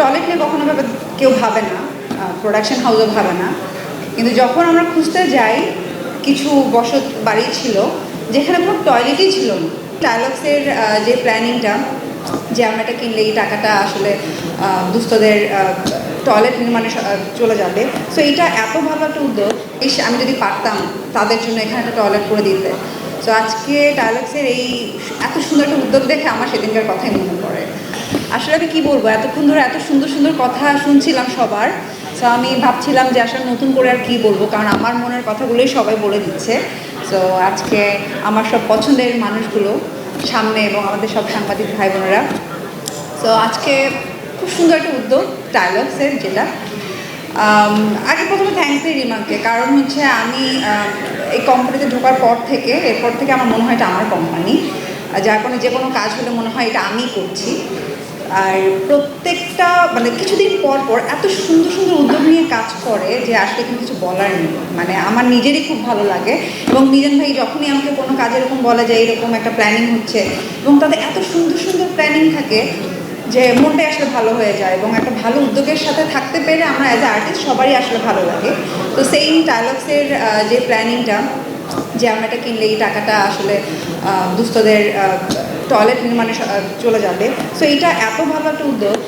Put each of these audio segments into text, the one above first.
Toilet নিয়ে কখনো ভাবে, কেউ ভাবে না প্রোডাকশন হাউসও ভাবে না। কিন্তু যখন আমরা খুঁজতে যাই, কিছু বসত বাড়ি ছিল, যেখানে কোনো টয়লেটই ছিল না। ডায়লগসের যে প্ল্যানিংটা যে আমরা এটা কিনলে এই টাকাটা আসলে দুস্থদের টয়লেট নির্মাণে চলে যাবে। সো এটা এত ভালো একটা উদ্যোগ আমি যদি পারতাম, তাদের জন্য এখানে একটা টয়লেট করে দিতে। সো আজকে ডায়লগসের এই এত সুন্দর একটা উদ্যোগ দেখে আমার সেদিনকার কথাই মনে পড়ে। আসলে আমি কী বলব? এতক্ষণ ধরে এত সুন্দর সুন্দর কথা শুনছিলাম সবার। সো আমি ভাবছিলাম যে আসলে নতুন করে আর কী বলব? কারণ আমার মনের কথাগুলোই সবাই বলে দিচ্ছে। সো আজকে আমার সব পছন্দের মানুষগুলো সামনে এবং আমাদের সব সাংবাদিক ভাই বোনেরা সো আজকে খুব সুন্দর একটা উদ্যোগ ডায়লগসের যেটা। আগে প্রথমে থ্যাংকস দিই রিমাকে। কারণ হচ্ছে আমি এই কোম্পানিতে ঢোকার পর থেকে, এরপর থেকে আমার মনে হয় এটা আমার কোম্পানি যার কারণে যে কোনো কাজ হলে মনে হয় এটা আমি করছি। আর প্রত্যেকটা মানে কিছুদিন পর পর এত সুন্দর সুন্দর উদ্যোগ নিয়ে কাজ করে যে আসলে কিন্তু কিছু বলার নেই। মানে আমার নিজেরই খুব ভালো লাগে এবং মিজান ভাই যখনই আমাকে কোনো কাজ এরকম বলা যায় এরকম একটা প্ল্যানিং হচ্ছে এবং তাদের এত সুন্দর সুন্দর প্ল্যানিং থাকে যে মনটাই আসলে ভালো হয়ে যায় এবং একটা ভালো উদ্যোগের সাথে থাকতে পেরে আমরা অ্যাজ এ আর্টিস্ট সবারই আসলে ভালো লাগে। তো সেই ডায়লগসের যে প্ল্যানিংটা যে আমরা এটা কিনলে এই টাকাটা আসলে দুস্থদের টয়লেট নির্মাণে চলে যাবে। সো এটা এত ভালো একটা উদ্যোগ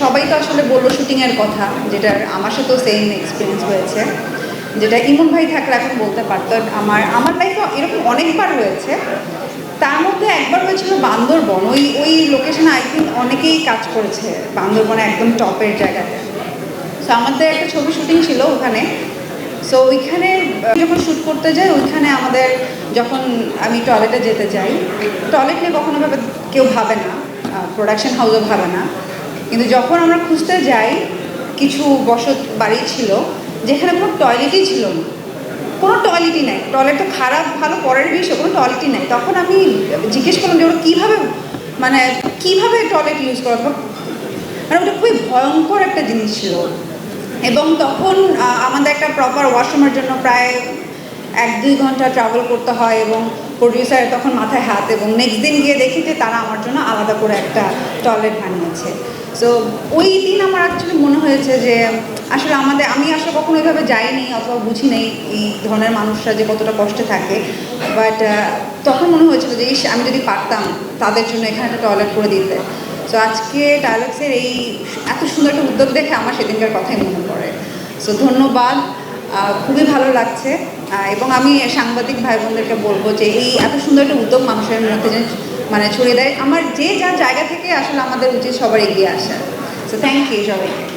সবাই তো আসলে বলল শুটিংয়ের কথা, যেটা আমার সাথেও সেম এক্সপিরিয়েন্স হয়েছে, যেটা ইমন ভাই থাকলে এখন বলতে পারতো, আমার আমার লাইফে এরকম অনেকবার হয়েছে। তার মধ্যে একবার হয়েছিল বান্দরবন, ওই ওই লোকেশনে আই থিঙ্ক অনেকেই কাজ করেছে, বান্দরবনে একদম টপের জায়গাতে। সো আমাদের একটা ছবি শুটিং ছিল ওখানে সো ওইখানে যখন শ্যুট করতে যাই, ওইখানে আমাদের যখন আমি টয়লেটে যেতে যাই টয়লেট নিয়ে কখনো ভাবে, কেউ ভাবে না প্রোডাকশন হাউসও ভাবে না। কিন্তু যখন আমরা খুঁজতে যাই, কিছু বসত বাড়ি ছিল, যেখানে কোনো টয়লেটই ছিল না। কোনো টয়লেটই নাই। টয়লেট তো খারাপ, ভালো, পরের বিষয় কোনো টয়লেটই নাই। তখন আমি জিজ্ঞেস করলাম যে, ওরা কীভাবে মানে কীভাবে টয়লেট ইউজ করা? মানে ওটা খুবই ভয়ঙ্কর একটা জিনিস ছিল। এবং তখন আমাদের একটা প্রপার ওয়াশরুমের জন্য প্রায় এক দুই ঘণ্টা ট্রাভেল করতে হয় এবং প্রডিউসার তখন মাথায় হাত এবং নেক্সট দিন গিয়ে দেখি যে তারা আমার জন্য আলাদা করে একটা টয়লেট বানিয়েছে। সো ওই দিন আমার অ্যাকচুয়ালি মনে হয়েছে যে, আসলে আমাদের, আমি আসলে কখনো ওইভাবে যাইনি, অথবা বুঝি নেই এই ধরনের মানুষরা যে কতটা কষ্টে থাকে। বাট তখন মনে হয়েছিল যে, ইস, আমি যদি পারতাম, তাদের জন্য এখানে একটা টয়লেট করে দিতে। সো আজকে ডায়ালগসের এই এত সুন্দর একটা উদ্যোগ দেখে আমার সেদিনকার কথাই মনে পড়ে। সো ধন্যবাদ। খুবই ভালো লাগছে। এবং আমি সাংবাদিক ভাই বোনদেরকে বলব যে এই এত সুন্দর একটা উদ্যোগ মানুষের মধ্যে মানে ছড়িয়ে দেয়। আমার যে যা জায়গা থেকে আসলে আমাদের উচিত সবার এগিয়ে আসা। সো থ্যাংক ইউ সবাইকে।